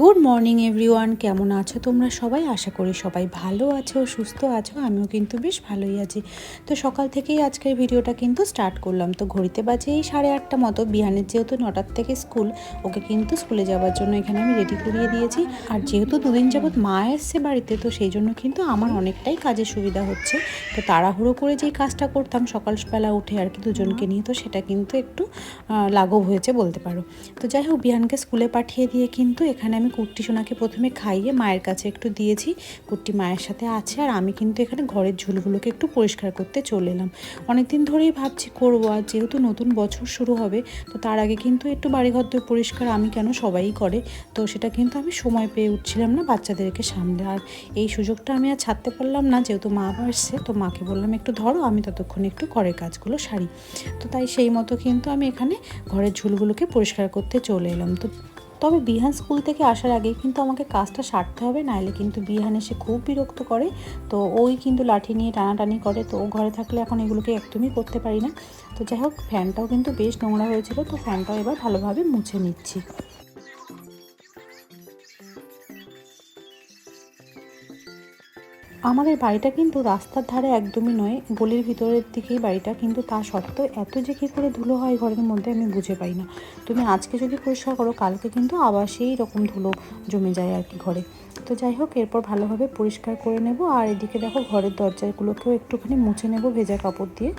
Good morning everyone কেমন আছো তোমরা সবাই? আশা করি সবাই ভালো আছো, সুস্থ আছো, আমিও কিন্তু বেশ ভালোই আছি। তো সকাল থেকেই আজকের ভিডিওটা কিন্তু স্টার্ট করলাম। তো ঘড়িতে বাজে এই সাড়ে আটটা মতো, বিহানের যেহেতু নটার থেকে স্কুল ওকে কিন্তু স্কুলে যাওয়ার জন্য এখানে আমি রেডি করিয়ে দিয়েছি। আর যেহেতু দুদিন যাবৎ মা এসছে বাড়িতে, তো সেই জন্য কিন্তু আমার অনেকটাই কাজের সুবিধা হচ্ছে। তো তাড়াহুড়ো করে যেই কাজটা করতাম, সকালবেলা উঠে আর কি দুজনকে নিয়ে, তো সেটা কিন্তু একটু লাঘব হয়েছে বলতে পারো। তো যাই হোক, বিহানকে স্কুলে পাঠিয়ে দিয়ে কিন্তু এখানে আমি কুর্তি সোনাকে প্রথমে খাইয়ে মায়ের কাছে একটু দিয়েছি। কুর্তি মায়ের সাথে আছে আর আমি কিন্তু এখানে ঘরের ঝুলগুলোকে একটু পরিষ্কার করতে চলে এলাম। অনেকদিন ধরেই ভাবছি করব, আর যেহেতু নতুন বছর শুরু হবে, তো তার আগে কিন্তু একটু বাড়িঘর তো পরিষ্কার আমি কেন সবাই করে? তো সেটা কিন্তু আমি সময় পেয়ে উঠছিলাম না বাচ্চাদেরকে সামলে। আর এই সুযোগটা আমি আর ছাড়তে পারলাম না, যেহেতু মা আসছে তো মাকে বললাম, একটু ধরো, আমি ততক্ষণ একটু ঘরের কাজগুলো সারি। তো তাই সেই মতো কিন্তু আমি এখানে ঘরের ঝুলগুলোকে পরিষ্কার করতে চলে এলাম। তো তবে বিহান স্কুল থেকে আসার আগেই কিন্তু আমাকে কাজটা সারতে হবে নাহলে কিন্তু বিহান এসে খুব বিরক্ত করে। তো ওই কিন্তু লাঠি নিয়ে টানাটানি করে, তো ও ঘরে থাকলে এখন এগুলোকে একদমই করতে পারি না। তো যাই হোক, ফ্যানটাও কিন্তু বেশ নোংরা হয়েছিল, তো ফ্যানটাও এবার ভালোভাবে মুছে নিচ্ছি। আমাদের বাড়িটা কিন্তু রাস্তার ধারে একদমই নয়, গলির ভিতরের দিকেই বাড়িটা, কিন্তু তা সত্ত্বেও এত যে কী করে ধুলো হয় ঘরের মধ্যে আমি বুঝে পাই না। তুমি আজকে যদি পরিষ্কার করো, কালকে কিন্তু আবার সেই রকম ধুলো জমে যায় আর কি ঘরে। তো যাই হোক, এরপর ভালোভাবে পরিষ্কার করে নেব। আর এদিকে দেখো, ঘরের দরজাগুলোকেও একটুখানি মুছে নেব, ভেজা কাপড় দিয়ে।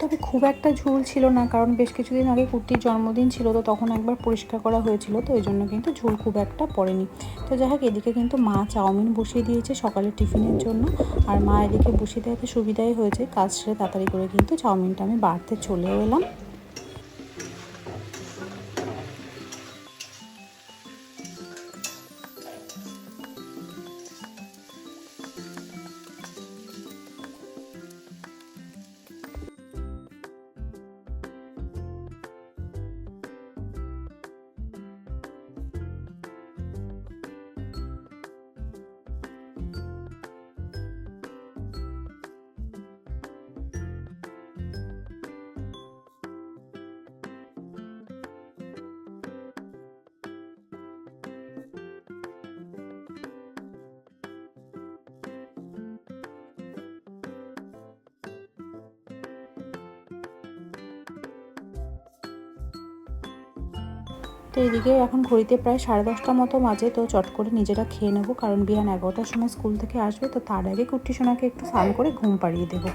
তবে খুব একটা ঝুল ছিল না, কারণ বেশ কিছুদিন আগে কুর্তির জন্মদিন ছিল, তো তখন একবার পরিষ্কার করা হয়েছিল, তো এই জন্য কিন্তু ঝুল খুব একটা পড়েনি। তো যাই হোক, এদিকে কিন্তু মা চাউমিন বসিয়ে দিয়েছে সকালের টিফিনের জন্য, আর মা এদিকে বসিয়ে দেওয়াতে সুবিধাই হয়েছে, কাজ সেরে তাড়াতাড়ি করে কিন্তু চাউমিনটা আমি বাড়তে চলেও এলাম। তো এদিকে এখন ঘড়িতে প্রায় সাড়ে দশটা মতো মাঝে তো চট করে নিজেরা খেয়ে নেব। কারণ বিহান এগারোটার সময় স্কুল থেকে আসবে, তো তার আগে কুট্টি সোনাকে একটু স্নান করে ঘুম পাড়িয়ে দেবো।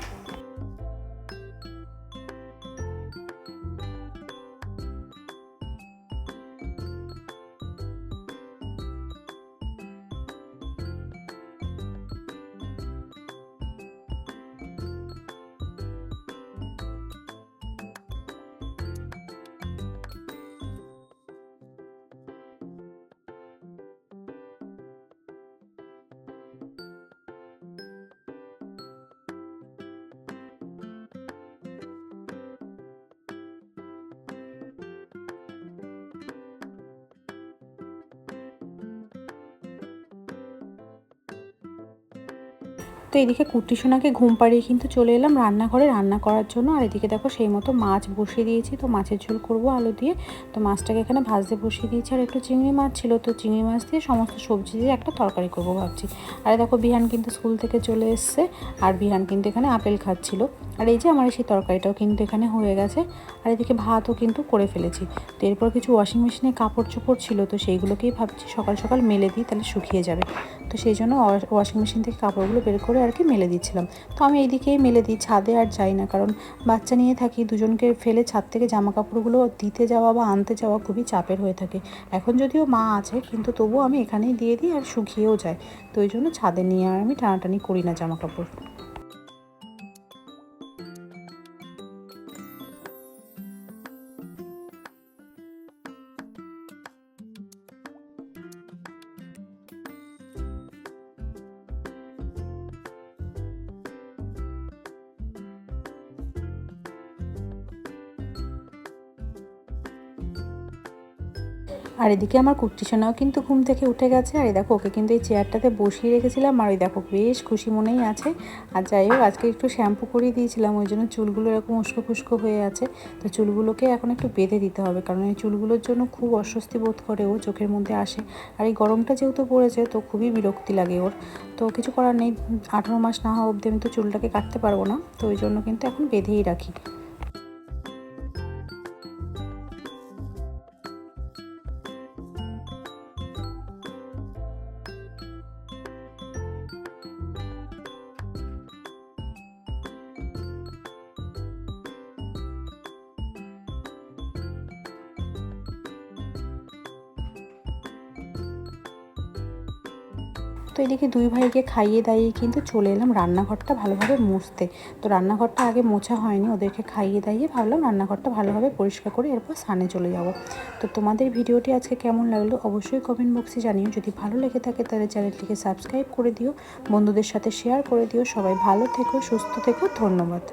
তো এদিকে কুর্তি সোনাকে ঘুম পাড়িয়ে কিন্তু চলে এলাম রান্নাঘরে রান্না করার জন্য। আর এদিকে দেখো সেই মতো মাছ বসিয়ে দিয়েছি। তো মাছের ঝোল করব আলু দিয়ে। তো মাছটাকে এখানে ভাজতে বসিয়ে দিয়েছি। আর একটু চিংড়ি মাছ ছিল, তো চিংড়ি মাছ দিয়ে সমস্ত সবজি দিয়ে একটা তরকারি করব ভাবছি। আর দেখো বিহান কিন্তু স্কুল থেকে চলে এসছে। আর বিহান কিন্তু এখানে আপেল খাচ্ছিল। আর এই যে আমার সেই তরকারিটাও কিন্তু এখানে হয়ে গেছে। আর এদিকে ভাতও কিন্তু করে ফেলেছি। তো এরপর কিছু ওয়াশিং মেশিনে কাপড় চোপড় ছিল, তো সেইগুলোকেই ভাবছি সকাল সকাল মেলে দিই, তাহলে শুকিয়ে যাবে। তো সেই জন্য ওয়াশিং মেশিন থেকে কাপড়গুলো বের করে আর কি মেলে দিচ্ছিলাম। তো আমি এইদিকেই মেলে দিই, ছাদে আর যাই না। কারণ বাচ্চা নিয়ে থাকি, দুজনকে ফেলে ছাদ থেকে জামা কাপড়গুলো দিতে যাওয়া বা আনতে যাওয়া খুবই চাপের হয়ে থাকে। এখন যদিও মা আছে, কিন্তু তবুও আমি এখানেই দিয়ে দিই আর শুকিয়েও যায়। তো ওই জন্য ছাদে নিয়ে আর আমি টানাটানি করি না জামা কাপড় আর এদিকে আমার কুট্টি সোনাও কিন্তু ঘুম থেকে উঠে গেছে। আর এই দেখো, ওকে কিন্তু এই চেয়ারটাতে বসিয়ে রেখেছিলাম। আর ওই দেখো, বেশ খুশি মনেই আছে। আর যাই হোক, আজকে একটু শ্যাম্পু করিয়ে দিয়েছিলাম। ওই জন্য চুলগুলো এরকম উস্কো ফুস্কো হয়ে আছে। তো চুলগুলোকে এখন একটু বেঁধে দিতে হবে। কারণ এই চুলগুলোর জন্য খুব অস্বস্তি বোধ করে ও চোখের মধ্যে আসে। আর এই গরমটা যেহেতু পড়েছে, তো খুবই বিরক্তি লাগে ওর। তো কিছু করার নেই। আঠারো মাস না হওয়া অবধি আমি তো চুলটাকে কাটতে পারব না। তো ওই জন্য কিন্তু এখন বেঁধেই রাখি। তো এদিকে দুই ভাইকে খাইয়ে দাইয়ে কিন্তু চলে এলাম রান্নাঘরটা ভালোভাবে মুছতে। তো রান্নাঘরটা আগে মোছা হয়নি, ওদেরকে খাইয়ে দাইয়ে ভাবলাম রান্নাঘরটা ভালোভাবে পরিষ্কার করে এরপর স্নানে চলে যাব। তো তোমাদের ভিডিওটি আজকে কেমন লাগল অবশ্যই কমেন্ট বক্সে জানিও। যদি ভালো লেগে থাকে তাহলে চ্যানেলটিকে সাবস্ক্রাইব করে দিও। বন্ধুদের সাথে শেয়ার করে দিও। সবাই ভালো থেকো, সুস্থ থেকো। ধন্যবাদ।